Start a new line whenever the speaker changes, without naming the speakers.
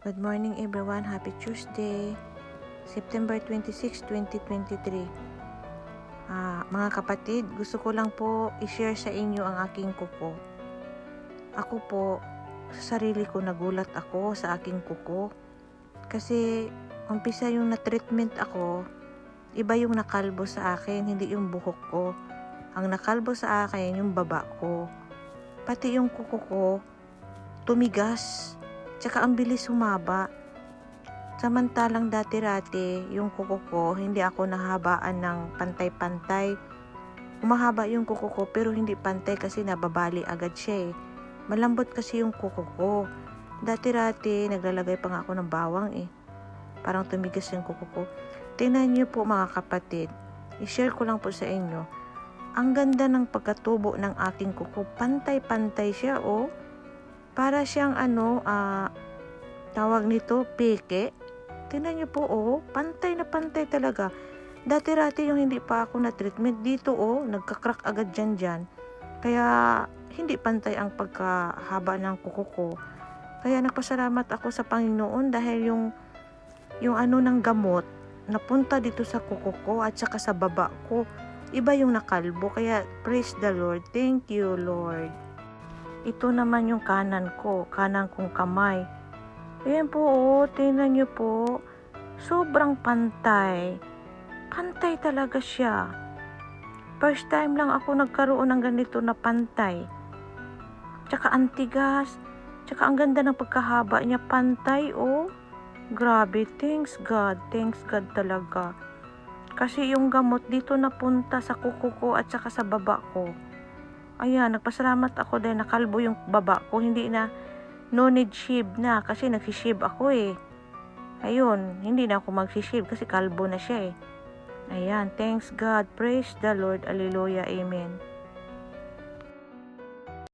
Good morning everyone. Happy Tuesday. September 26, 2023. Ah, mga kapatid, gusto ko lang po i-share sa inyo ang aking kuko. Ako po, sa sarili ko nagulat ako sa aking kuko. Kasi umpisa yung na-treatment ako, iba yung nakalbo sa akin, hindi yung buhok ko. Ang nakalbo sa akin, yung baba ko. Pati yung kuko ko, tumigas. Tsaka ang bilis humaba. Samantalang dati-rati, yung kuko ko, hindi ako nahabaan ng pantay-pantay. Umahaba yung kuko ko pero hindi pantay kasi nababali agad siya eh. Malambot kasi yung kuko ko. Dati-rati, naglalagay pa nga ako ng bawang eh. Parang tumigas yung kuko ko. Tingnan niyo po mga kapatid. I-share ko lang po sa inyo. Ang ganda ng pagkatubo ng aking kuko. Pantay-pantay siya oh. Para siyang ano, ah, tawag nito, peke. Tingnan niyo po, oh, pantay na pantay talaga. Dati-rati yung hindi pa ako na treatment dito, oh, nagkakrak agad dyan dyan. Kaya, hindi pantay ang pagkahaba ng kuko ko. Kaya nagpasalamat ako sa Panginoon dahil yung, yung ano ng gamot, napunta dito sa kuko ko at saka sa baba ko. Iba yung nakalbo. Kaya, praise the Lord. Thank you, Lord. Ito naman yung kanan ko, kanan kong kamay. Ayan po, oh, tingnan nyo po. Sobrang pantay. Pantay talaga siya. First time lang ako nagkaroon ng ganito na pantay. Tsaka antigas. Tsaka ang ganda ng pagkahaba niya. Pantay, oh. Grabe. Thanks God. Thanks God talaga. Kasi yung gamot dito napunta sa kuko ko at saka sa baba ko. Ayan, nagpasalamat ako dahil nakalbo yung baba ko. Hindi na no need shave na kasi nagsishave ako eh. Ayun, hindi na ako magsishave kasi kalbo na siya eh. Ayan, thanks God. Praise the Lord. Alleluia. Amen.